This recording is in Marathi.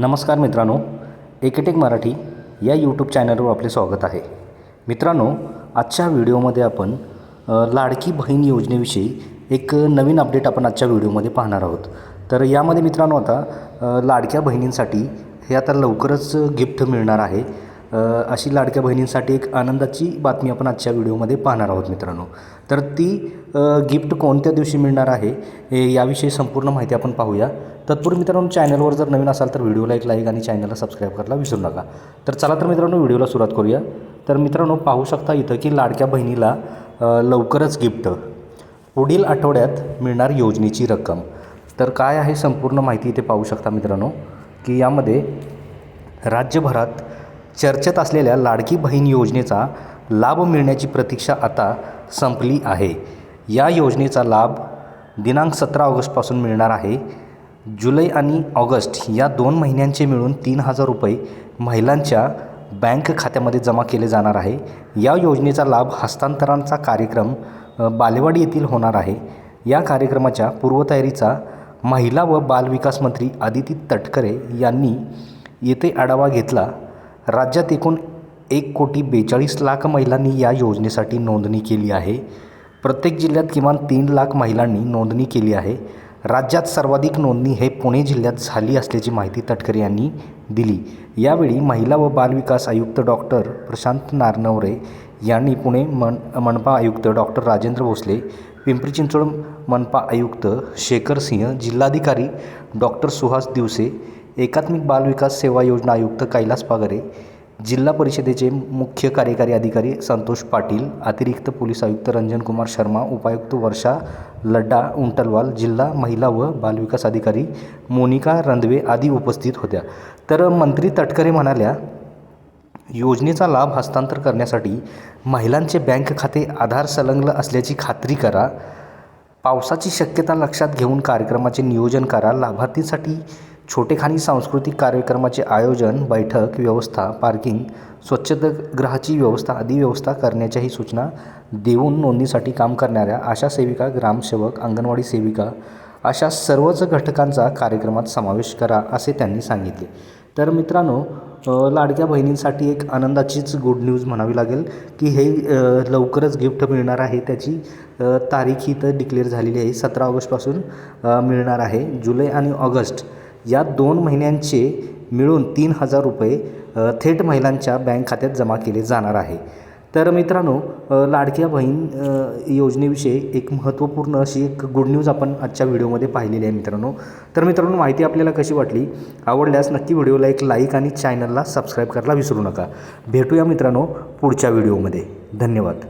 नमस्कार मित्रांनो एकेटेक मराठी या यूट्यूब चॅनलवर आपले स्वागत आहे. मित्रांनो आजच्या व्हिडिओमध्ये आपण लाडकी बहीण योजनेविषयी एक नवीन अपडेट आपण आजच्या व्हिडिओमध्ये पाहणार आहोत. तर यामध्ये मित्रांनो आता लाडक्या बहिणींसाठी हे आता लवकरच गिफ्ट मिळणार आहे. अशी लाडक्या बहिणींसाठी एक आनंदाची बातमी आपण आजच्या व्हिडिओमध्ये पाहणार आहोत मित्रांनो. तर ती गिफ्ट कोणत्या दिवशी मिळणार आहे याविषयी संपूर्ण माहिती आपण पाहूया. तत्पूर्वी मित्रांनो चॅनलवर जर नवीन असाल तर व्हिडिओला एक लाईक आणि चॅनलला सबस्क्राईब करायला विसरू नका. तर चला तर मित्रांनो व्हिडिओला सुरुवात करूया. तर मित्रांनो पाहू शकता इथं की लाडक्या बहिणीला लवकरच गिफ्ट. पुढील आठवड्यात मिळणार योजनेची रक्कम. तर काय आहे संपूर्ण माहिती इथे पाहू शकता मित्रांनो की यामध्ये राज्यभरात चर्चेत असलेल्या लाडकी बहीण योजनेचा लाभ मिळण्याची प्रतीक्षा आता संपली आहे. या योजनेचा लाभ दिनांक सतरा ऑगस्टपासून मिळणार आहे. जुलै आणि ऑगस्ट या दोन महिन्यांचे मिळून तीन हजार रुपये महिलांच्या बँक खात्यामध्ये जमा केले जाणार आहे. या योजनेचा लाभ हस्तांतरणाचा कार्यक्रम बालेवाडी येथील होणार आहे. या कार्यक्रमाच्या पूर्वतयारीचा महिला व बालविकास मंत्री आदिती तटकरे यांनी येथे आढावा घेतला. राज्यात एकूण एक कोटी बेचाळीस लाख महिलांनी या योजनेसाठी नोंदणी केली आहे. प्रत्येक जिल्ह्यात किमान तीन लाख महिलांनी नोंदणी केली आहे. राज्यात सर्वाधिक नोंदणी हे पुणे जिल्ह्यात झाली असल्याची माहिती तटकरे यांनी दिली. यावेळी महिला व बालविकास आयुक्त डॉक्टर प्रशांत नारनवरे यांनी पुणे मन मनपा आयुक्त डॉक्टर राजेंद्र भोसले पिंपरी चिंचवड मनपा आयुक्त शेखर सिंह जिल्हाधिकारी डॉक्टर सुहास दिवसे एकात्मिक बालविकास सेवा योजना आयुक्त कैलास पागरे जिल्हा परिषदेचे मुख्य कार्यकारी अधिकारी संतोष पाटील अतिरिक्त पोलीस आयुक्त रंजन कुमार शर्मा उपायुक्त वर्षा लड्डा उंटलवाल जिल्हा महिला व बालविकास अधिकारी मोनिका रंधवे आदी उपस्थित होत्या. तर मंत्री तटकरे म्हणाल्या योजनेचा लाभ हस्तांतर करण्यासाठी महिलांचे बँक खाते आधार संलग्न असल्याची खात्री करा. पावसाची शक्यता लक्षात घेऊन कार्यक्रमाचे नियोजन करा. लाभार्थीसाठी छोटेखानी सांस्कृतिक कार्यक्रमाचे आयोजन बैठक व्यवस्था पार्किंग स्वच्छतागृहाची व्यवस्था आदी व्यवस्था करण्याच्याही सूचना देऊन नोंदणीसाठी काम करणाऱ्या आशा सेविका ग्रामसेवक अंगणवाडी सेविका अशा सर्वच घटकांचा कार्यक्रमात समावेश करा असे त्यांनी सांगितले. तर मित्रांनो लाडक्या बहिणींसाठी एक आनंदाचीच गुड न्यूज म्हणावी लागेल की हे लवकरच गिफ्ट मिळणार आहे. त्याची तारीख ही तर डिक्लेअर झालेली आहे. सतरा ऑगस्टपासून मिळणार आहे. जुलै आणि ऑगस्ट या दोन महिन्यांचे मिळून तीन हजार रुपये थेट महिलांच्या बँक खात्यात जमा केले जाणार आहे. तर मित्रांनो लाडक्या बहीण योजनेविषयी एक महत्त्वपूर्ण अशी एक गुड न्यूज आपण आजच्या व्हिडिओमध्ये पाहिलेली आहे मित्रांनो. तर मित्रांनो माहिती आपल्याला कशी वाटली? आवडल्यास नक्की व्हिडिओला एक लाईक आणि चॅनलला सबस्क्राईब करायला विसरू नका. भेटूया मित्रांनो पुढच्या व्हिडिओमध्ये. धन्यवाद.